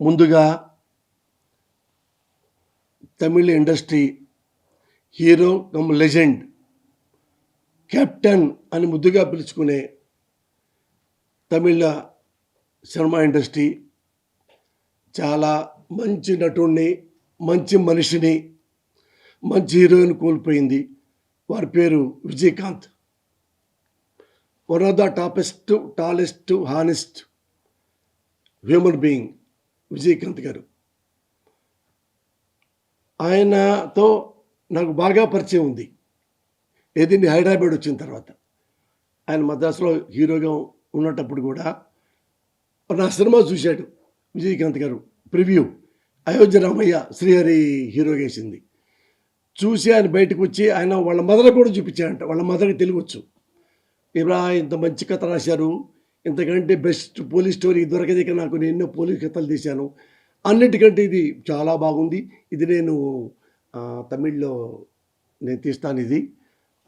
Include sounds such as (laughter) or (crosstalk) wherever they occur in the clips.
ముందుగా Tamil industry hero cum legend captain అని ముద్దుగా పిలుచుకునే తమిళ సినిమా ఇండస్ట్రీ చాలా మంచి నటుడిని మంచి మనిషిని మంచి హీరోయిన్ కోల్పోయింది. వారి పేరు Vijayakanth. One of the toppest tallest honest human being. Vijayakanth garu. ఆయనతో నాకు బాగా పరిచయం ఉంది. ఏది హైదరాబాద్ వచ్చిన తర్వాత. ఆయన మద్రాసులో హీరోగా ఉన్నటప్పుడు కూడా నా సినిమా చూశాడు విజయకాంత్ గారు. ప్రివ్యూ. అయోధ్య రామయ్య శ్రీహరి హీరో వేసింది. చూసి ఆయన బయటకు వచ్చి ఆయన వాళ్ళ మదర్ కూడా చూపించాడంట. వాళ్ళ మదర్కి తెలియవచ్చు ఇబ్రా ఇంత మంచి కథ రాశారు. ఇంతకంటే బెస్ట్ పోలీస్ స్టోరీ దొరకదిక నాకు. నేను ఎన్నో పోలీస్ కథలు తీశాను. అన్నిటికంటే ఇది చాలా బాగుంది. ఇది నేను తమిళ్ళో నేను తీస్తాను ఇది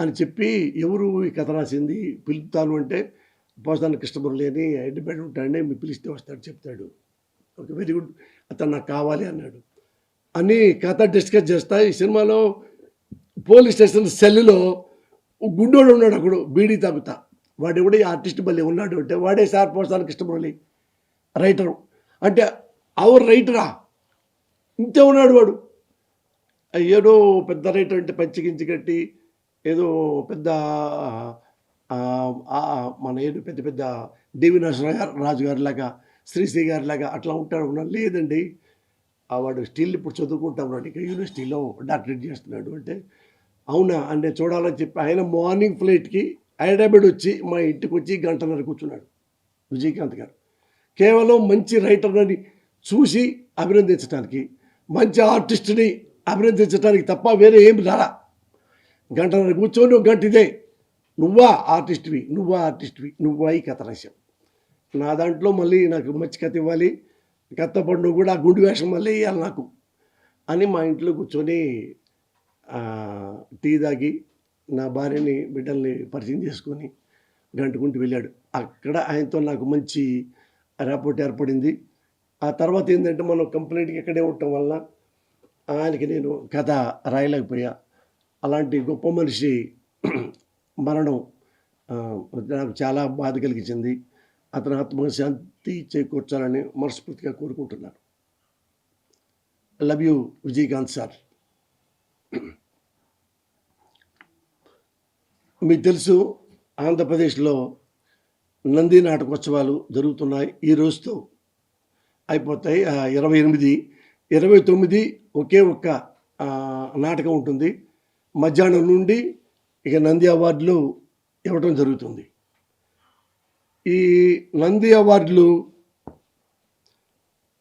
అని చెప్పి ఎవరు ఈ కథ రాసింది? పిలుపుతాను అంటే పోస్తాను కృష్ణమురళి అని హైదరాబాద్ ఉంటాడని మీ పిలిస్తే వస్తాడు చెప్తాడు. Okay very good. అతను నాకు కావాలి అన్నాడు. అని కథ డిస్కస్ చేస్తా. ఈ సినిమాలో పోలీస్ స్టేషన్ సెల్లులో గుడ్డోడు ఉన్నాడు అక్కడ బీడీ తాగుతా. వాడు ఎవడే ఆర్టిస్ట్ మళ్ళీ ఉన్నాడు అంటే వాడే సార్ పోస్తాను కృష్ణమురళి రైటరు అంటే అవర్ రైటరా ఇంతే ఉన్నాడు వాడు. ఏదో పెద్ద రైటర్ అంటే పంచికించి కట్టి ఏదో పెద్ద మన ఏదో పెద్ద పెద్ద డివి నరసింహ రాజు గారి లాగా శ్రీశ్రీ గారి లాగా అట్లా ఉంటాడు అనుకున్నా. లేదండి. వాడు స్టిల్ ఇప్పుడు చదువుకుంటా ఉన్నాడు. ఇక్కడ యూనివర్సిటీలో డాక్టరేట్ చేస్తున్నాడు అంటే. అవునా? అంటే చూడాలని చెప్పి ఆయన మార్నింగ్ ఫ్లైట్కి హైదరాబాద్ వచ్చి మా ఇంటికి వచ్చి గంటన్నర కూర్చున్నాడు విజయకాంత్ గారు. కేవలం మంచి రైటర్ని చూసి అభినందించడానికి మంచి ఆర్టిస్ట్ని అభినందించడానికి తప్ప వేరే ఏం రాలా. గంటన్నర కూర్చొని ఒక గంట ఇదే. నువ్వా ఆర్టిస్ట్వి నువ్వా ఆర్టిస్ట్వి నువ్వా ఈ కథ రాశావు నా దాంట్లో మళ్ళీ నాకు మంచి కథ ఇవ్వాలి. కథ పండు కూడా గుండు వేషం మళ్ళీ వేయాలి నాకు. అని మా ఇంట్లో కూర్చొని టీ తాగి నా భార్యని బిడ్డల్ని పరిచయం చేసుకొని గంటుకుంటూ వెళ్ళాడు. అక్కడ ఆయనతో నాకు మంచి రేపోర్ట్ ఏర్పడింది. ఆ తర్వాత ఏంటంటే మనం కంప్లైంట్కి ఇక్కడే ఉండటం వల్ల ఆయనకి నేను కథ రాయలేకపోయా. అలాంటి గొప్ప మనిషి (clears throat) మరణం నాకు చాలా బాధ కలిగించింది. అతను ఆత్మశాంతి చేకూర్చాలని మనస్ఫూర్తిగా కోరుకుంటున్నాను. లవ్ యూ విజయకాంత్ సార్ మీకు తెలుసు ఆంధ్రప్రదేశ్లో నంది నాటకోత్సవాలు జరుగుతున్నాయి. ఈ రోజుతో అయిపోతాయి. ఇరవై ఎనిమిది ఇరవై తొమ్మిది ఒకే ఒక్క నాటకం ఉంటుంది. మధ్యాహ్నం నుండి ఇక నంది అవార్డులు ఇవ్వటం జరుగుతుంది. ఈ నంది అవార్డులు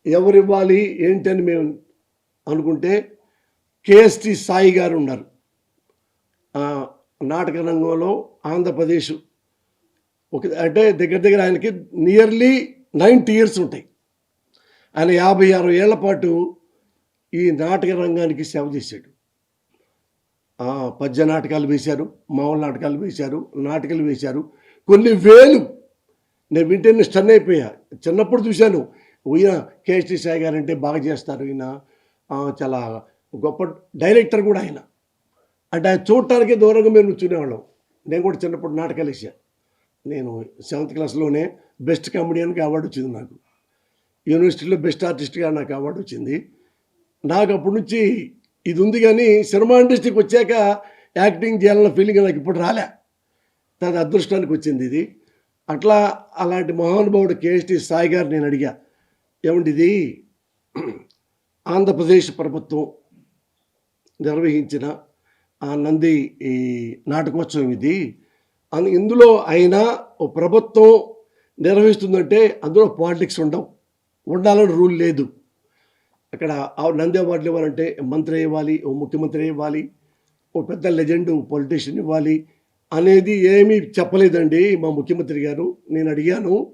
ఎవరివ్వాలి ఏంటని మేము అనుకుంటే కేఎస్టి సాయి గారు ఉన్నారు. నాటక రంగంలో ఆంధ్రప్రదేశ్ ఒక అంటే దగ్గర దగ్గర ఆయనకి నియర్లీ నైంటీ ఇయర్స్ ఉంటాయి. ఆయన యాభై అరవై ఏళ్ళ పాటు ఈ నాటక రంగానికి సేవ చేశాడు. పద్య నాటకాలు వేశారు మామూలు నాటకాలు వేశారు నాటకాలు వేశారు. కొన్ని వేలు నేను వింటేనే స్టన్ అయిపోయా. చిన్నప్పుడు చూశాను. ఈయన కేఎస్టీ సాయి గారు అంటే బాగా చేస్తారు ఈయన. చాలా గొప్ప డైరెక్టర్ కూడా ఆయన. అంటే ఆయన చూడటానికే దూరంగా మేము నుంచునేవాళ్ళం. నేను కూడా చిన్నప్పుడు నాటకాలు వేసాను నేను సెవెంత్ క్లాస్లోనే బెస్ట్ కామెడియన్కి అవార్డు వచ్చింది నాకు. యూనివర్సిటీలో బెస్ట్ ఆర్టిస్ట్గా నాకు అవార్డు వచ్చింది. నాకు అప్పటి నుంచి ఇది ఉంది కానీ సినిమా ఇండస్ట్రీకి వచ్చాక యాక్టింగ్ చేయాలన్న ఫీలింగ్ నాకు ఇప్పుడు రాలే. దాని అదృష్టానికి వచ్చింది ఇది. అట్లా అలాంటి మహానుభావుడు కేఎస్టి సాయి గారు నేను అడిగా ఏమండి ఆంధ్రప్రదేశ్ ప్రభుత్వం నిర్వహించిన నంది ఈ నాటకోత్సవం ఇది. అన్- ఇందులో అయినా ఓ ప్రభుత్వం నిర్వహిస్తుందంటే అందులో పాలిటిక్స్ ఉండవు ఉండాలని రూల్ లేదు. అక్కడ ఆ నంది అవార్డులు ఇవ్వాలంటే మంత్రి ఇవ్వాలి ఓ ముఖ్యమంత్రి ఇవ్వాలి ఓ పెద్ద లెజెండ్ పొలిటీషియన్ ఇవ్వాలి అనేది ఏమీ చెప్పలేదండి మా ముఖ్యమంత్రి గారు. నేను అడిగాను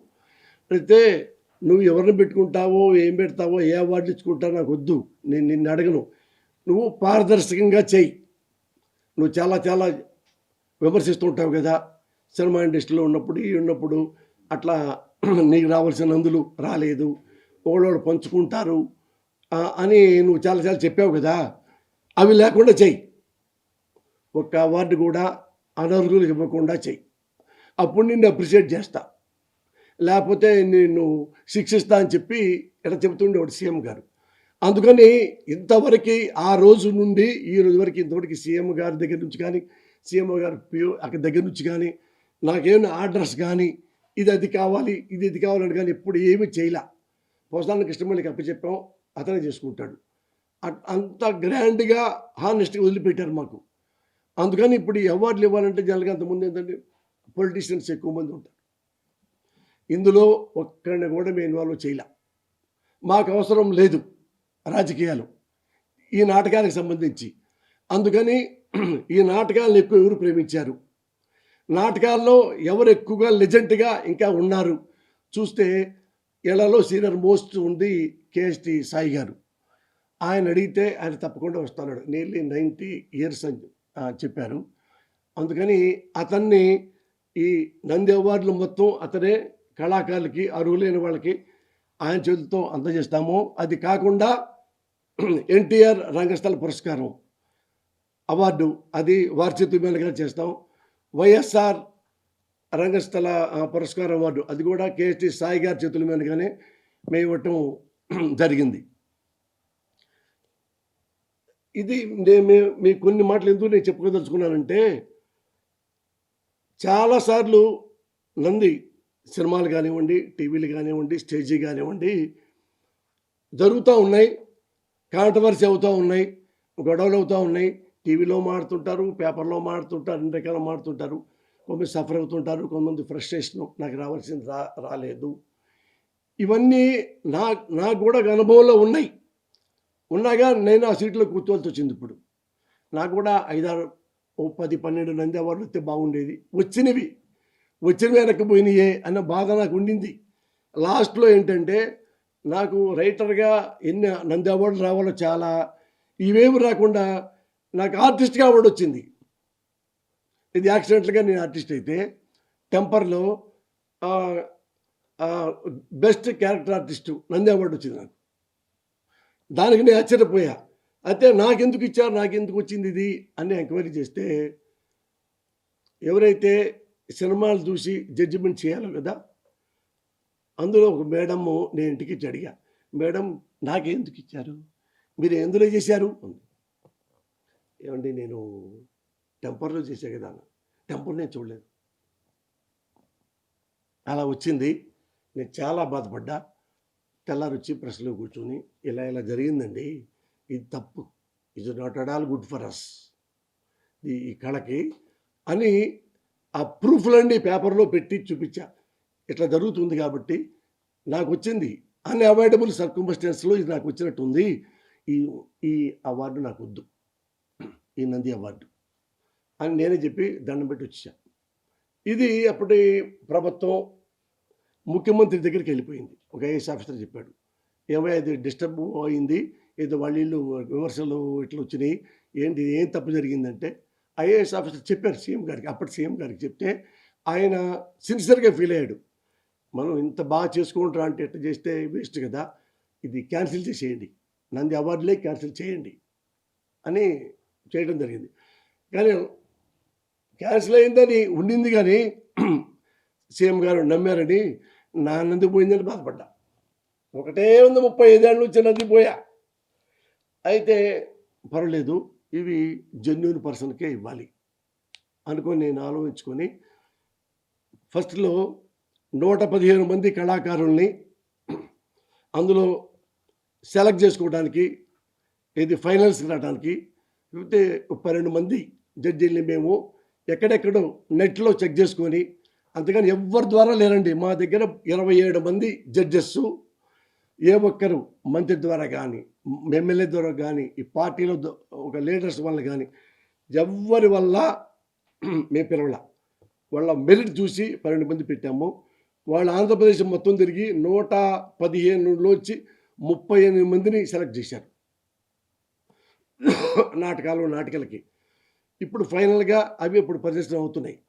అయితే నువ్వు ఎవరిని పెట్టుకుంటావో ఏం పెడతావో ఏ అవార్డులు ఇచ్చుకుంటావో నాకు వద్దు. నేను నిన్ను అడగను. నువ్వు పారదర్శకంగా చెయ్యి నువ్వు చాలా చాలా విమర్శిస్తూ ఉంటావు కదా. సినిమా ఇండస్ట్రీలో ఉన్నప్పుడు ఈ ఉన్నప్పుడు అట్లా (clears throat) నీకు రావాల్సిన అందులు రాలేదు. ఒకళ్ళు పంచుకుంటారు. అని నువ్వు చాలాసార్లు చెప్పావు కదా. అవి లేకుండా చెయ్యి. ఒక్క అవార్డు కూడా అనర్హులకు ఇవ్వకుండా చెయ్యి. అప్పుడు నిన్ను అప్రిషియేట్ చేస్తా. లేకపోతే నేను శిక్షిస్తా అని చెప్పి ఇలా చెబుతుండేవాడు సీఎం గారు. అందుకని ఇంతవరకు ఆ రోజు నుండి ఈ రోజు వరకు ఇంతవరకు సీఎం గారి దగ్గర నుంచి కానీ సీఎం గారు పిఓ అక్కడ దగ్గర నుంచి కానీ నాకేమైనా ఆర్డర్స్ కానీ ఇది అది కావాలి ఇది ఇది కావాలని కానీ ఎప్పుడు ఏమీ చేయలే. పోసాలను కృష్ణమల్లికి అప్పచెప్పాం అతనే చేసుకుంటాడు. అట్- అంత గ్రాండ్గా హానెస్ట్గా వదిలిపెట్టారు మాకు. అందుకని ఇప్పుడు అవార్డులు ఇవ్వాలంటే జనరల్గా అంతకుముందు ఏంటంటే పొలిటీషియన్స్ ఎక్కువ మంది ఉంటారు. ఇందులో ఒక్కడిని కూడా మేము ఇన్వాల్వ్ చేయలే. మాకు అవసరం లేదు. రాజకీయాలు. ఈ నాటకానికి సంబంధించి. అందుకని (clears throat) ఈ నాటకాలను ఎక్కువ ఎవరు ప్రేమించారు? నాటకాల్లో ఎవరు ఎక్కువగా లెజెంట్గా ఇంకా ఉన్నారు? చూస్తే ఇళ్ళలో సీనియర్ మోస్ట్ ఉంది కేఎస్టి సాయి గారు. ఆయన అడిగితే ఆయన తప్పకుండా వస్తున్నాడు నియర్లీ నైంటీ ఇయర్స్ అని చెప్పారు. అందుకని అతన్ని ఈ నంది అవార్డులు మొత్తం అతనే కళాకారులకి అర్హులైన వాళ్ళకి ఆయన చేతులతో అందజేస్తాము. అది కాకుండా ఎన్టీఆర్ రంగస్థల పురస్కారం అవార్డు అది వారి మేలుగా చేస్తాం. వైఎస్ఆర్ రంగస్థల పురస్కారం అవార్డు అది కూడా కేఎస్టి సాయి గారి చేతుల మీదుగానే మేము ఇవ్వటం జరిగింది. ఇది నేను మీ కొన్ని మాటలు ఎందుకు నేను చెప్పుకోదలుచుకున్నానంటే చాలాసార్లు నంది సినిమాలు కానివ్వండి టీవీలు కానివ్వండి స్టేజీ కానివ్వండి జరుగుతూ ఉన్నాయి. కాంట్రవర్సీ అవుతూ ఉన్నాయి గొడవలు అవుతూ ఉన్నాయి టీవీలో మాడుతుంటారు పేపర్లో మాడుతుంటారు అన్ని రకాల మాడుతుంటారు కొంతమంది సఫర్ అవుతుంటారు కొంతమంది ఫ్రస్ట్రేషన్ నాకు రావాల్సింది రా రాలేదు. ఇవన్నీ నా నాకు కూడా అనుభవంలో ఉన్నాయి. ఉన్నాగా నేను ఆ సీట్లో కూర్చోవాల్సి వచ్చింది ఇప్పుడు. నాకు కూడా ఐదారు ఓ పది పన్నెండు నంది అవార్డులు వస్తే బాగుండేది. వచ్చినవి వచ్చినవి వెనక్కిపోయినాయే అన్న బాధ నాకు ఉండింది. లాస్ట్లో ఏంటంటే నాకు రైటర్గా ఎన్ని నంది అవార్డులు రావాలో చాలా. ఇవేమి రాకుండా నాకు ఆర్టిస్ట్గా అవార్డు వచ్చింది. ఇది యాక్సిడెంట్గా నేను ఆర్టిస్ట్ అయితే టెంపర్లో best character artist Nandi award వచ్చింది నాకు. దానికి నేను ఆశ్చర్యపోయా. అయితే నాకెందుకు ఇచ్చారు నాకెందుకు వచ్చింది ఇది అని ఎంక్వైరీ చేస్తే ఎవరైతే సినిమాలు చూసి జడ్జిమెంట్ చేయాలో కదా అందులో ఒక మేడము నేను ఇంటికి ఇచ్చి అడిగా మేడం నాకెందుకు ఇచ్చారు? మీరు ఎందులో చేశారు? అంది. ఏమండి నేను టెంపర్లో చేశా కదా టెంపర్ నేను చూడలేదు. అలా వచ్చింది. నేను చాలా బాధపడ్డా. తెల్లారి వచ్చి ప్రెస్లో కూర్చొని ఇలా ఇలా జరిగిందండి. ఇది తప్పు. ఇది not at all good for us. ఈ కళకి అని ఆ ప్రూఫ్లన్నీ పేపర్లో పెట్టి చూపించా. ఇట్లా జరుగుతుంది కాబట్టి నాకు వచ్చింది అన్ని అన్అవాయిడబుల్ సర్కంబస్టెన్స్లో ఇది నాకు వచ్చినట్టు ఉంది ఈ ఈ అవార్డు నాకు వద్దు ఈ నంది అవార్డు అని నేనే చెప్పి దండం పెట్టి వచ్చా ఇది అప్పటి ప్రభుత్వం ముఖ్యమంత్రి దగ్గరికి వెళ్ళిపోయింది. ఒక ఐఏఎస్ ఆఫీసర్ చెప్పాడు ఏమో అది డిస్టర్బ్ అయింది ఏదో వాళ్ళ ఇల్లు విమర్శలు ఇట్లా వచ్చినాయి ఏంటి ఏం తప్పు జరిగిందంటే ఐఏఎస్ ఆఫీసర్ చెప్పారు సీఎం గారికి అప్పటి సీఎం గారికి చెప్తే ఆయన సిన్సియర్గా ఫీల్ అయ్యాడు. మనం ఇంత బాగా చేసుకుంటారా అంటే ఎట్లా చేస్తే వేస్ట్ కదా? ఇది క్యాన్సిల్ చేసేయండి. నంది అవార్డులే క్యాన్సిల్ చేయండి అని చేయడం జరిగింది. కానీ క్యాన్సిల్ అయిందని ఉండింది కానీ సీఎం గారు నమ్మారని నా నంది పోయిందని బాధపడ్డా. ఒకటే ఉంది ముప్పై ఐదేళ్ళు వచ్చి నంది పోయా. అయితే పర్వాలేదు ఇవి జెన్యున్ పర్సన్కే ఇవ్వాలి అనుకొని నేను ఆలోచించుకొని ఫస్ట్లో నూట పదిహేను మంది కళాకారుల్ని అందులో సెలెక్ట్ చేసుకోవడానికి ఇది ఫైనల్స్కి రావడానికి లేకపోతే పన్నెండు మంది జడ్జీల్ని మేము ఎక్కడెక్కడో నెట్లో చెక్ చేసుకొని అంతేగాని ఎవ్వరి ద్వారా లేరండి. మా దగ్గర ఇరవై ఏడు మంది జడ్జెస్ ఏ ఒక్కరు మంత్రి ద్వారా కానీ ఎమ్మెల్యే ద్వారా కానీ ఈ పార్టీలో ఒక లీడర్స్ వల్ల కానీ ఎవ్వరి వల్ల మేము పిలవల. వాళ్ళ మెరిట్ చూసి పన్నెండు మంది పెట్టాము. వాళ్ళు ఆంధ్రప్రదేశ్ మొత్తం తిరిగి నూట పదిహేనులోంచి ముప్పై ఎనిమిది మందిని సెలెక్ట్ చేశారు. నాటకాలు నాటికలకి. ఇప్పుడు ఫైనల్గా అవి ఇప్పుడు ప్రదర్శన అవుతున్నాయి.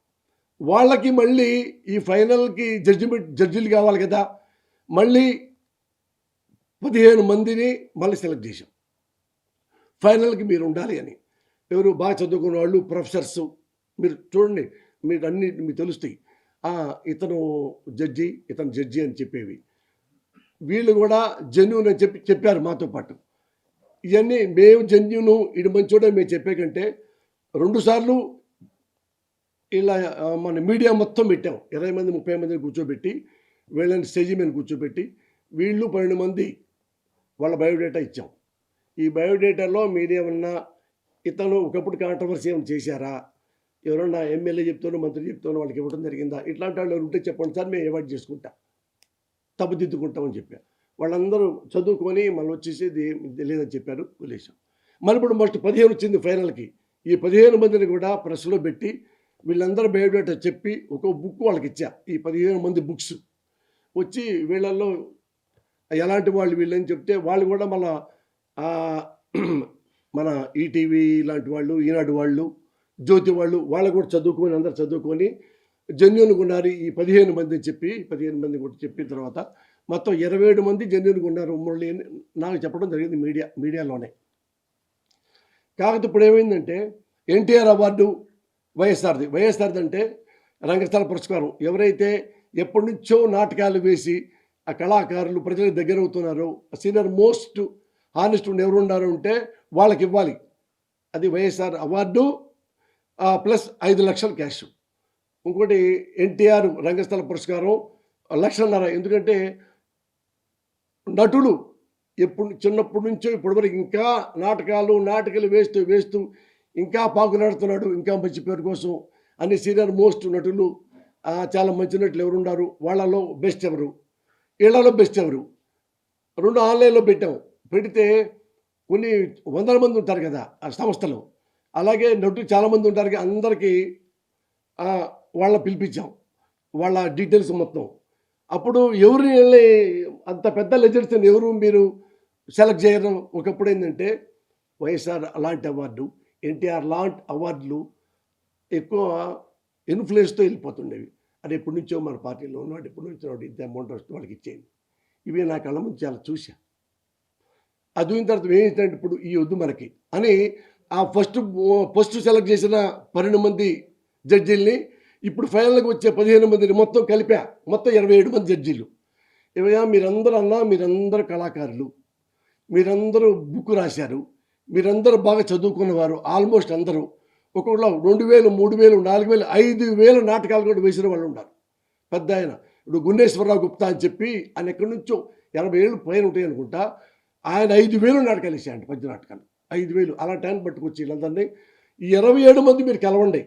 వాళ్ళకి మళ్ళీ ఈ ఫైనల్కి జడ్జిమెంట్ జడ్జిలు కావాలి కదా. మళ్ళీ పదిహేను మందిని మళ్ళీ సెలెక్ట్ చేశాం. ఫైనల్కి మీరు ఉండాలి అని. ఎవరు బాగా చదువుకున్న వాళ్ళు ప్రొఫెసర్స్ మీరు చూడండి మీకు అన్ని మీకు తెలుస్తాయి. ఇతను జడ్జి ఇతను జడ్జి అని చెప్పేవి. వీళ్ళు కూడా జెన్యున్ అని చెప్పి చెప్పారు మాతో పాటు. ఇవన్నీ మేము జెన్యును ఇది మంచోడే మేము చెప్పే కంటే రెండుసార్లు ఇలా మన మీడియా మొత్తం పెట్టాం. ఇరవై మంది ముప్పై మందిని కూర్చోబెట్టి వీళ్ళని స్టేజీ మీద కూర్చోబెట్టి వీళ్ళు పన్నెండు మంది వాళ్ళ బయోడేటా ఇచ్చాం. ఈ బయోడేటాలో మీరేమన్నా ఇతను ఒకప్పుడు కాంట్రవర్సీ ఏమైనా చేశారా? ఎవరన్నా ఎమ్మెల్యే చెప్తానో మంత్రి చెప్తానో వాళ్ళకి ఇవ్వడం జరిగిందా? ఇట్లాంటి వాళ్ళు ఉంటే చెప్పండి సార్ మేము అవాయిడ్ చేసుకుంటా. తప్పుదిద్దుకుంటామని చెప్పా. వాళ్ళందరూ చదువుకొని మళ్ళీ వచ్చేసేది ఇది లేదని చెప్పారు వదిలేసాం మళ్ళీ ఇప్పుడు మస్ట్ పదిహేను వచ్చింది ఫైనల్కి. ఈ పదిహేను మందిని కూడా ప్రెస్లో పెట్టి వీళ్ళందరూ బయోడేటా చెప్పి ఒక బుక్ వాళ్ళకి ఇచ్చా ఈ పదిహేను మంది బుక్స్. వచ్చి వీళ్ళల్లో ఎలాంటి వాళ్ళు వీళ్ళని చెప్తే వాళ్ళు కూడా మళ్ళా మన ఈటీవీ ఇలాంటి వాళ్ళు ఈనాడు వాళ్ళు జ్యోతి వాళ్ళు వాళ్ళు కూడా చదువుకొని అందరు చదువుకొని జెన్యున్గా ఉన్నారు ఈ పదిహేను మంది అని చెప్పి పదిహేను మంది కూడా చెప్పిన తర్వాత మొత్తం ఇరవై ఏడు మంది జెన్యున్గా ఉన్నారు మురళి అని నాకు చెప్పడం జరిగింది మీడియా మీడియాలోనే. కాకపోతే ఇప్పుడు ఏమైందంటే ఎన్టీఆర్ అవార్డు వైఎస్ఆర్ది. వైఎస్ఆర్ది అంటే రంగస్థల పురస్కారం. ఎవరైతే ఎప్పటి నుంచో నాటకాలు వేసి ఆ కళాకారులు ప్రజలకు దగ్గర అవుతున్నారో సీనియర్ మోస్ట్ హానెస్ట్ ఎవరు ఉన్నారో ఉంటే వాళ్ళకి ఇవ్వాలి. అది వైఎస్ఆర్ అవార్డు ప్లస్ ఐదు లక్షలు క్యాష్. ఇంకోటి ఎన్టీఆర్ రంగస్థల పురస్కారం లక్షన్నర. ఎందుకంటే నటులు ఎప్పుడు చిన్నప్పటి నుంచో ఇప్పటివరకు ఇంకా నాటకాలు నాటకాలు వేస్తూ వేస్తూ ఇంకా పాకులాడుతున్నాడు ఇంకా మంచి పేరు కోసం అన్ని సీనియర్ మోస్ట్ నటులు. చాలా మంచి నటులు ఎవరున్నారు వాళ్ళలో బెస్ట్ ఎవరు? వీళ్ళలో బెస్ట్ ఎవరు? రెండు ఆన్లైన్లో పెట్టాం. పెడితే కొన్ని వందల మంది ఉంటారు కదా ఆ సంస్థలో. అలాగే నటులు చాలామంది ఉంటారు అందరికీ వాళ్ళ పిలిపించాం. వాళ్ళ డీటెయిల్స్ మొత్తం. అప్పుడు ఎవరిని వెళ్ళి అంత పెద్ద లెజెండ్స్ ఎవరు మీరు సెలెక్ట్ చేయడం ఒకప్పుడు ఏంటంటే వైఎస్ఆర్ అలాంటి అవార్డు ఎన్టీఆర్ లాంటి అవార్డులు ఎక్కువ ఇన్ఫ్లుయెన్స్తో వెళ్ళిపోతుండేవి. అది ఎప్పటి నుంచో మన పార్టీలో ఉన్నాడు ఎప్పటి నుంచో ఇంత అమౌంట్ వస్తే వాళ్ళకి ఇచ్చేయండి. ఇవి నా కళ్ళ ముందు చాలా చూశా. అది తర్వాత ఏంటంటే ఇప్పుడు ఈ వద్దు మనకి అని ఆ ఫస్ట్ ఫస్ట్ సెలెక్ట్ చేసిన పన్నెండు మంది జడ్జీల్ని ఇప్పుడు ఫైనల్కి వచ్చే పదిహేను మందిని మొత్తం కలిపా. మొత్తం ఇరవై ఏడు మంది జడ్జీలు. ఇవయా మీరందరూ అన్నా మీరందరూ కళాకారులు. మీరందరూ బుక్ రాశారు. మీరందరూ బాగా చదువుకున్నవారు ఆల్మోస్ట్ అందరూ. ఒక్కొక్కలో రెండు వేలు మూడు వేలు నాలుగు వేలు ఐదు వేలు నాటకాలు కూడా వేసిన వాళ్ళు ఉన్నారు. పెద్ద ఆయన. ఇప్పుడు గుండేశ్వరరావు గుప్తా అని చెప్పి ఆయన ఎక్కడి నుంచో ఎనభై ఏళ్ళు పైన ఉంటాయి అనుకుంటా ఆయన ఐదు వేలు నాటకాలు వేసాయండి పద్య నాటకాలు ఐదు వేలు. అలా టైం పట్టుకొచ్చి వీళ్ళందరినీ ఈ ఇరవై ఏడు మంది మీరు కలవండి.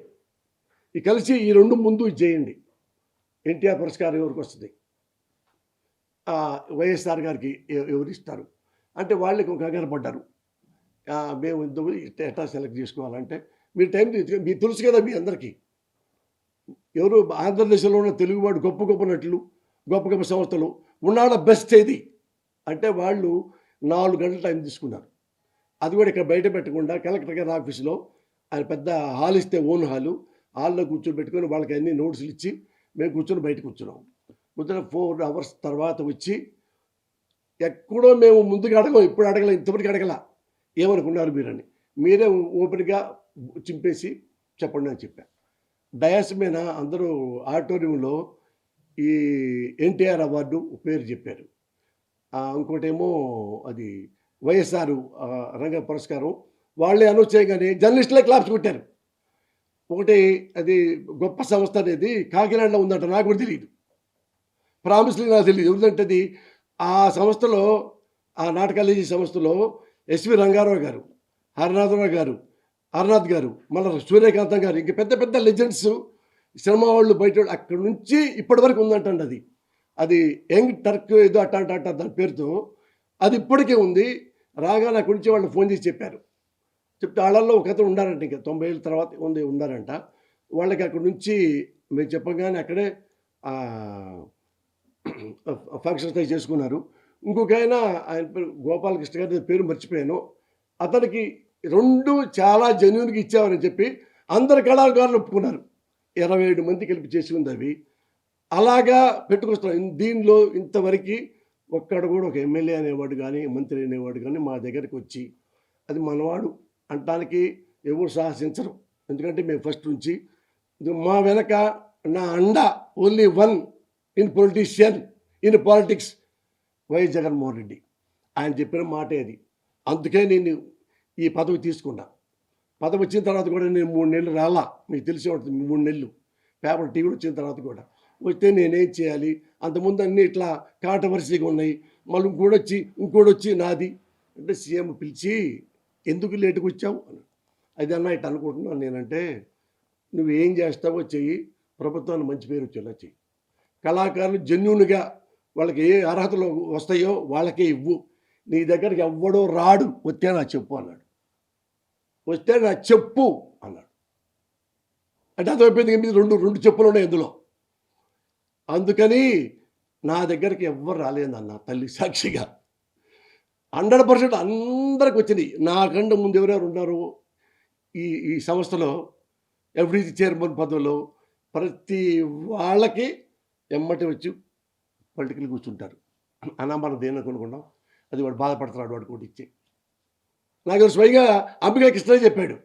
ఈ కలిసి ఈ రెండు ముందు ఇది చేయండి. ఎన్టీఆర్ పురస్కారం ఎవరికి వస్తుంది? వైఎస్ఆర్ గారికి ఎ- ఎవరు ఇస్తారు? అంటే వాళ్ళకి ఒక అగరపడ్డారు మేము ఇంత ఎట్లా సెలెక్ట్ చేసుకోవాలంటే మీరు టైం మీరు తెలుసు కదా మీ అందరికీ. ఎవరు ఆంధ్రదేశంలో ఉన్న తెలుగువాడు గొప్ప గొప్ప నటులు గొప్ప గొప్ప సంస్థలు ఉన్నాడ బెస్ట్ ఏది? అంటే వాళ్ళు నాలుగు గంటల టైం తీసుకున్నారు. అది కూడా ఇక్కడ బయట పెట్టకుండా కలెక్టర్ గారి ఆఫీసులో ఆయన పెద్ద హాల్ ఇస్తే ఓన్ హాలు. హాల్లో కూర్చోబెట్టుకొని వాళ్ళకి అన్ని నోట్స్లు ఇచ్చి మేము కూర్చొని బయట కూర్చున్నాం. కూర్చొని ఫోర్ అవర్స్ తర్వాత వచ్చి ఎక్కడో మేము ముందుకు అడగం ఇప్పుడు అడగలే ఇంతవరకు అడగల. ఏమనుకున్నారు మీరని. మీరే ఓపెన్గా చింపేసి చెప్పండి అని చెప్పాను డయాస్ మీద అందరూ ఆడిటోరియంలో ఈ ఎన్టీఆర్ అవార్డు పేరు చెప్పారు. ఇంకోటేమో అది వైఎస్ఆర్ రంగ పురస్కారం వాళ్ళే అనౌన్స్ చేయగానే జర్నలిస్టులే క్లాప్స్ కొట్టారు ఒకటి అది గొప్ప సంస్థ అనేది కాకినాడలో ఉందంట నాకు కూడా తెలియదు ప్రామిస్లీ నాకు తెలియదు ఎందుకంటే అది ఆ సంస్థలో ఆ నాటకాలేజీ సంస్థలో ఎస్వి రంగారావు గారు హరినాథరావు గారు హరనాథ్ గారు మళ్ళీ సూర్యకాంతం గారు ఇంక పెద్ద పెద్ద లెజెండ్స్ సినిమా వాళ్ళు బయట అక్కడ అక్కడి నుంచి ఇప్పటి వరకు ఉందంటండి అది అది యంగ్ టర్క్ ఏదో అట్ట అట్ట అట్ట దాని పేరుతో అది ఇప్పటికే ఉంది రాగానే అక్కడి నుంచి వాళ్ళు ఫోన్ చేసి చెప్పారు. చెప్తే వాళ్ళల్లో ఒక అతను ఉండారంట ఇంకా తొంభై ఏళ్ళ తర్వాత ఉంది ఉన్నారంట వాళ్ళకి అక్కడి నుంచి మేము చెప్పగానే అక్కడే ఫంక్షన్స్ అవి చేసుకున్నారు. ఇంకొక ఆయన ఆయన పేరు గోపాలకృష్ణ గారి పేరు మర్చిపోయాను. అతనికి రెండు చాలా జెన్యున్గా ఇచ్చామని చెప్పి అందరు కళాకారులు ఒప్పుకున్నారు. ఇరవై ఏడు మంది కలిపి చేసి ఉంది అవి. అలాగా పెట్టుకొస్తున్నాం. దీనిలో ఇంతవరకు ఒక్కడు కూడా ఒక ఎమ్మెల్యే అనేవాడు కానీ మంత్రి అనేవాడు కానీ మా దగ్గరికి వచ్చి అది మనవాడు అంటానికి ఎవరు సాహసించరు. ఎందుకంటే మేము ఫస్ట్ నుంచి మా వెనక నా అండ only one in politician in politics YS Jaganmohan Reddy. ఆయన చెప్పిన మాటే అది. అందుకే నేను ఈ పదవి తీసుకున్నా. పదవి వచ్చిన తర్వాత కూడా నేను మూడు నెలలు రాలా. మీకు తెలిసి ఉంటుంది మూడు నెలలు. పేపర్ టీవీలు వచ్చిన తర్వాత కూడా. వస్తే నేనేం చేయాలి? అంతకుముందు అన్నీ ఇట్లా కాంట్రవర్సీగా ఉన్నాయి. మళ్ళీ ఇంకోటి వచ్చి ఇంకోటి వచ్చి నాది. అంటే సీఎం పిలిచి ఎందుకు లేటుకు వచ్చావు? అని అది అన్న ఇట్లా అనుకుంటున్నాను నేనంటే నువ్వు ఏం చేస్తావో చెయ్యి. ప్రభుత్వాన్ని మంచి పేరు వచ్చేలా చెయ్యి. కళాకారులు జెన్యున్గా వాళ్ళకి ఏ అర్హతలు వస్తాయో వాళ్ళకే ఇవ్వు. నీ దగ్గరికి ఎవ్వడో రాడు. వస్తే నా చెప్పు అన్నాడు. వస్తే నా చెప్పు అన్నాడు. అంటే అర్థమైపోయింది మీద రెండు రెండు చెప్పులు ఉన్నాయి ఇందులో అందుకని నా దగ్గరికి ఎవ్వరు రాలేదన్న తల్లి సాక్షిగా. హండ్రెడ్ పర్సెంట్ అందరికి వచ్చింది. నాకంటే ముందు ఎవరెవరు ఉన్నారు? ఈ ఈ సంస్థలో ఎవ్రీ చైర్మన్ పదవిలో ప్రతి వాళ్ళకి ఎమ్మటి వచ్చి పొలిటికల్ కూర్చుంటారు. అన్నా మనం దేని కొనుక్కున్నాం అది వాడు బాధపడుతున్నాడు వాడు కూడా ఇచ్చి. నాకు స్వయంగా అంబికా కృష్ణ చెప్పాడు.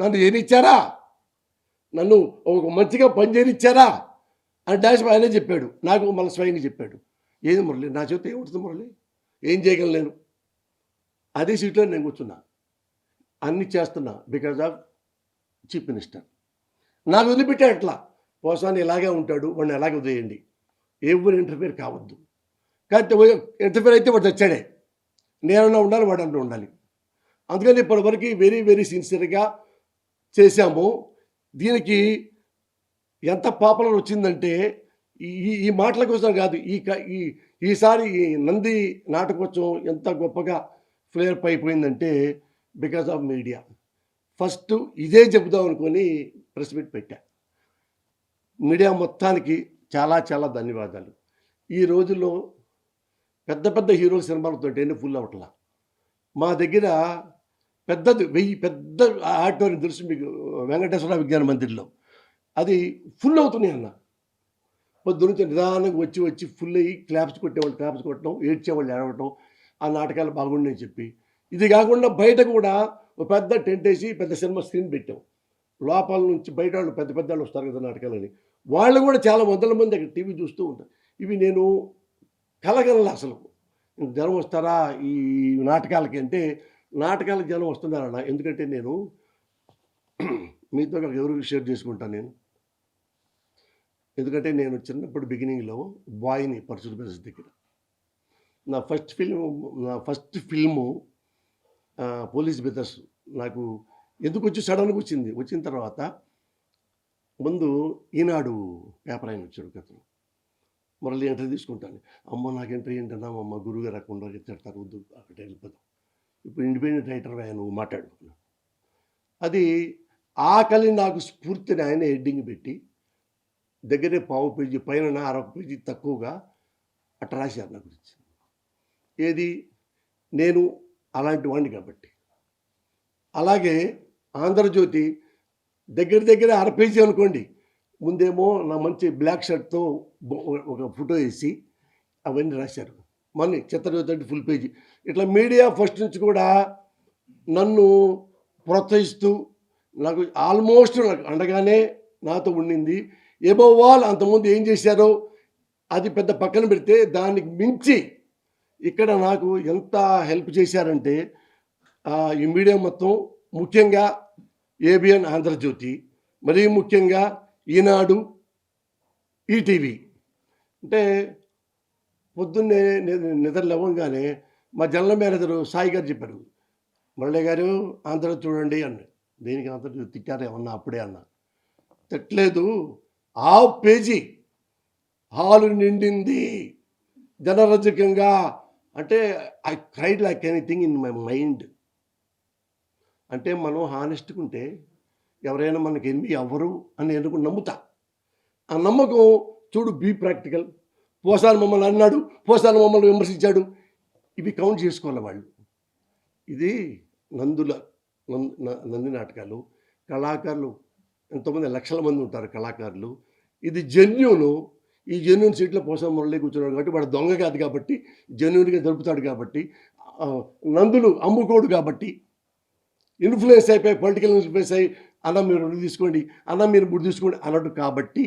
నన్ను ఏనిచ్చారా నన్ను ఒక మంచిగా పని చేయనిచ్చారా? అని డాష్ ఆయనే చెప్పాడు. నాకు మళ్ళీ స్వయంగా చెప్పాడు. ఏది మురళి? నా చేత ఏముంటుంది మురళి? ఏం చేయగలను అదే సీట్లో నేను కూర్చున్నా. అన్ని చేస్తున్నా బికాజ్ ఆఫ్ చీఫ్ మినిస్టర్ నాకు వదిలిపెట్టాడు అట్లా. పోసాన్ని ఇలాగే ఉంటాడు? వాడిని ఎలాగే వదిలేయండి? ఎవరు ఇంటర్ఫేర్ కావద్దు. కాబట్టి ఇంటర్ఫేర్ అయితే వాడు తెచ్చాడే నేనన్నా ఉండాలి వాడన్నా ఉండాలి. అందుకని ఇప్పటివరకు వెరీ వెరీ సిన్సియర్గా చేశాము. దీనికి ఎంత పాపులర్ వచ్చిందంటే ఈ ఈ మాటల కోసం కాదు ఈ క- ఈ ఈసారి ఈ నంది నాటకోత్సవం ఎంత గొప్పగా ఫ్లేర్ అయిపోయిందంటే బికాస్ ఆఫ్ మీడియా. ఫస్ట్ ఇదే చెబుదాం అనుకొని ప్రెస్ మీట్ పెట్టా. మీడియా మొత్తానికి చాలా చాలా ధన్యవాదాలు. ఈ రోజుల్లో పెద్ద పెద్ద హీరోల సినిమాలతో ఫుల్ అవట్లా? మా దగ్గర పెద్దది వెయ్యి పెద్ద ఆడిటోరియం తెలుసు మీకు వెంకటేశ్వర విజ్ఞాన మందిర్లో. అది ఫుల్ అవుతున్నాయి అన్న. పొద్దు నుంచి నిదానంగా వచ్చి వచ్చి ఫుల్ అయ్యి క్లాప్స్ కొట్టేవాళ్ళు క్లాప్స్ కొట్టడం ఏడ్చేవాళ్ళు ఏడవటం ఆ నాటకాలు బాగుండని చెప్పి. ఇది కాకుండా బయట కూడా ఒక పెద్ద టెంట్ వేసి పెద్ద సినిమా స్క్రీన్ పెట్టాం. లోపల నుంచి బయట వాళ్ళు పెద్ద పెద్ద వాళ్ళు వస్తారు కదా నాటకాలని. వాళ్ళు కూడా చాలా వందల మంది అక్కడ టీవీ చూస్తూ ఉంటారు. ఇవి నేను కలగల అసలు. జనం వస్తారా ఈ నాటకాలకి అంటే నాటకాలకు జనం వస్తున్నారన్న. ఎందుకంటే నేను మీతో ఎవరికి షేర్ చేసుకుంటాను నేను. ఎందుకంటే నేను చిన్నప్పుడు బిగినింగ్లో బాయ్ని పరశుడు బ్రదర్స్ దగ్గర. నా ఫస్ట్ ఫిల్మ్ నా ఫస్ట్ ఫిల్ము పోలీస్ బ్రదర్స్ నాకు ఎందుకు వచ్చి సడన్గా వచ్చింది? వచ్చిన తర్వాత ముందు ఈనాడు పేపర్ ఆయన వచ్చాడు కథను మరల ఎంట్రీ తీసుకుంటాను. అమ్మ నాకు ఎంట్రీ ఏంటన్నా అమ్మ గురుగారు అక్కడ తిడతారు వద్దు అక్కడ వెళ్ళిపోదాం. ఇప్పుడు ఇండిపెండెంట్ రైటర్ ఆయన మాట్లాడుకున్నాను అది ఆకలి నాకు స్ఫూర్తిని ఆయన హెడ్డింగ్ పెట్టి దగ్గరే పావు పేజీ పైన అరవై పేజీ తక్కువగా అట్లా రాశారు నా గురించి. ఏది? నేను అలాంటి వాడిని కాబట్టి. అలాగే ఆంధ్రజ్యోతి దగ్గర దగ్గర అర పేజీ అనుకోండి. ముందేమో నా మంచి బ్లాక్ షర్ట్తో ఒక ఫోటో వేసి అవన్నీ రాశారు. మళ్ళీ చిత్రజ్యోతి అంటే ఫుల్ పేజీ. ఇట్లా మీడియా ఫస్ట్ నుంచి కూడా నన్ను ప్రోత్సహిస్తూ నాకు ఆల్మోస్ట్ నాకు అండగానే నాతో ఉండింది. ఏబో వాళ్ళు అంతకుముందు ఏం చేశారో? అది పెద్ద పక్కన పెడితే దానికి మించి ఇక్కడ నాకు ఎంత హెల్ప్ చేశారంటే ఈ మీడియా మొత్తం ముఖ్యంగా ఏబిఎన్ ఆంధ్రజ్యోతి మరీ ముఖ్యంగా ఈనాడు ఈటీవీ. అంటే పొద్దున్నే ని- నిద్ర లేవగానే మా జనరల్ మేనేజర్ సాయి గారు చెప్పారు మురళి గారు ఆంధ్ర చూడండి అన్న దేనికి ఆంధ్ర తిట్టారు ఏమన్నా అప్పుడే అన్న. తిట్టలేదు ఆ పేజీ హాలు నిండింది. జనరజకంగా అంటే I cried like anything in my mind. అంటే మనం హానెస్ట్గా ఉంటే ఎవరైనా మనకి ఎన్ని అవ్వరు అని ఎందుకు నమ్ముతా. ఆ నమ్మకం చూడు బీ ప్రాక్టికల్. పోసాలు మమ్మల్ని అన్నాడు పోసాలు మమ్మల్ని విమర్శించాడు. ఇవి కౌంట్ చేసుకోవాలి వాళ్ళు. ఇది నందుల నంది నాటకాలు కళాకారులు ఎంతోమంది లక్షల మంది ఉంటారు కళాకారులు. ఇది జెన్యును. ఈ జెన్యున్ సీట్లో పోసం మురళి కూర్చున్నాడు కాబట్టి వాడు దొంగ కాదు కాబట్టి జెన్యున్గా దొరుకుతాడు కాబట్టి నందులు అమ్ముకోడు కాబట్టి ఇన్ఫ్లుయెన్స్ అయిపోయి పొలిటికల్ ఇన్ఫ్లుయెన్స్ అయ్యి అన్న మీరు రెండు తీసుకోండి అన్న మీరు మూడు తీసుకోండి అన్నట్టు కాబట్టి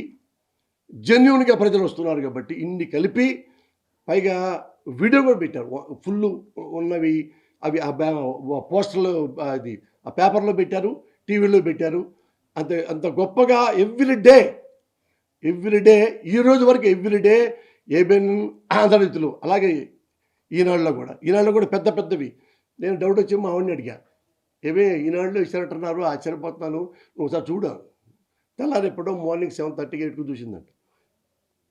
జెన్యున్గా ప్రజలు వస్తున్నారు కాబట్టి ఇన్ని కలిపి పైగా వీడియో కూడా పెట్టారు. ఫుల్ ఉన్నవి అవి ఆ పోస్టర్లో అది ఆ పేపర్లో పెట్టారు టీవీలో పెట్టారు. అంత అంత గొప్పగా ఎవ్రీ డే ఎవ్రీడే ఈ రోజు వరకు ఎవ్రీడే ఏబిఎన్ ఆంధ్రజ్యోతులు అలాగే ఈనాడులో కూడా. ఈనాడులో కూడా పెద్ద పెద్దవి. నేను డౌట్ వచ్చి మా ఆవిడని అడిగా. ఏవే ఈనాడులో ఇచ్చినట్టున్నారు ఆశ్చర్యపోతున్నాను. ఒకసారి చూడు. తెల్లారి ఎప్పుడో మార్నింగ్ సెవెన్ థర్టీకి ఎయిట్కి చూసిందంట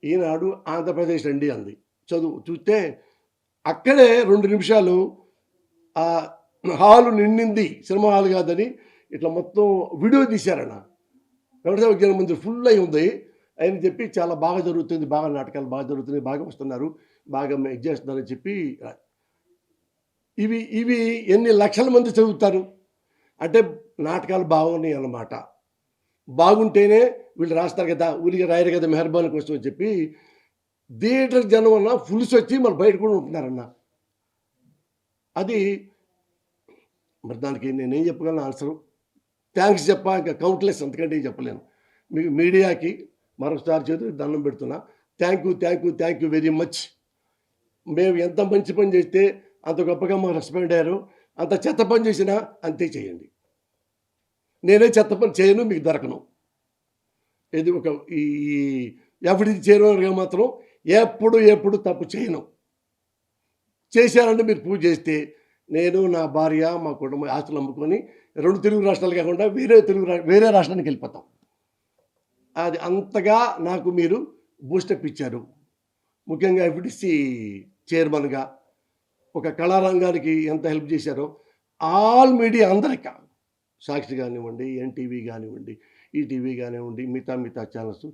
ఈనాడు ఆంధ్రప్రదేశ్ రండి అంది. చదువు చూస్తే అక్కడే రెండు నిమిషాలు ఆ హాలు నిండింది. సినిమా హాల్ కాదని ఇట్లా మొత్తం వీడియో తీశారన్న వెంకటేశ్వర విజ్ఞాన మందిర్ ఫుల్ అయి ఉంది. ఆయన చెప్పి చాలా బాగా జరుగుతుంది బాగా నాటకాలు బాగా జరుగుతున్నాయి బాగా వస్తున్నారు బాగా ఇది చేస్తున్నారని చెప్పి ఇవి ఇవి ఎన్ని లక్షల మంది చదువుతారు? అంటే నాటకాలు బాగున్నాయి అన్నమాట. బాగుంటేనే వీళ్ళు రాస్తారు కదా ఊరికి రాయరు కదా మెహర్బాన్ కోసం అని చెప్పి థియేటర్ జనం అన్న ఫుల్స్ వచ్చి మన బయట కూడా ఉంటున్నారన్న. అది మరి దానికి నేనేం చెప్పగలను ఆన్సరు? థ్యాంక్స్ చెప్పా ఇంకా కౌంట్లెస్ అంతకంటే చెప్పలేను. మీకు మీడియాకి మరొకసారి చేతులకు దండం పెడుతున్నా. Thank you thank you thank you very much మేము ఎంత మంచి పని చేస్తే అంత గొప్పగా మాకు రెస్పాండ్ అయ్యారు. అంత చెత్త పని చేసినా అంతే చేయండి. నేనే చెత్త పని చేయను మీకు దొరకను. ఇది ఒక ఈ ఎవరి చేరువగా మాత్రం ఎప్పుడు ఎప్పుడు తప్పు చేయను. చేశారంటే మీరు పూజ చేస్తే నేను నా భార్య మా కుటుంబం ఆస్తులు అమ్ముకొని రెండు తెలుగు రాష్ట్రాలు కాకుండా వేరే తెలుగు వేరే రాష్ట్రానికి వెళ్ళిపోతాం. అది అంతగా నాకు మీరు బూస్టప్ ఇచ్చారు. ముఖ్యంగా ఎఫ్డిసి చైర్మన్గా ఒక కళారంగానికి ఎంత హెల్ప్ చేశారో ఆల్ మీడియా అందరికీ సాక్షి కానివ్వండి ఎన్టీవీ కానివ్వండి ఈటీవీ కానివ్వండి మిగతా మిగతా ఛానల్స్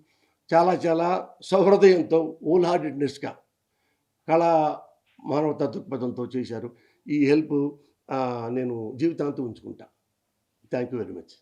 చాలా చాలా సౌహృదయంతో ఓల్ హార్టెడ్నెస్గా కళా మానవత దృక్పథంతో చేశారు. ఈ హెల్ప్ నేను జీవితాంతం ఉంచుకుంటా. Thank you very much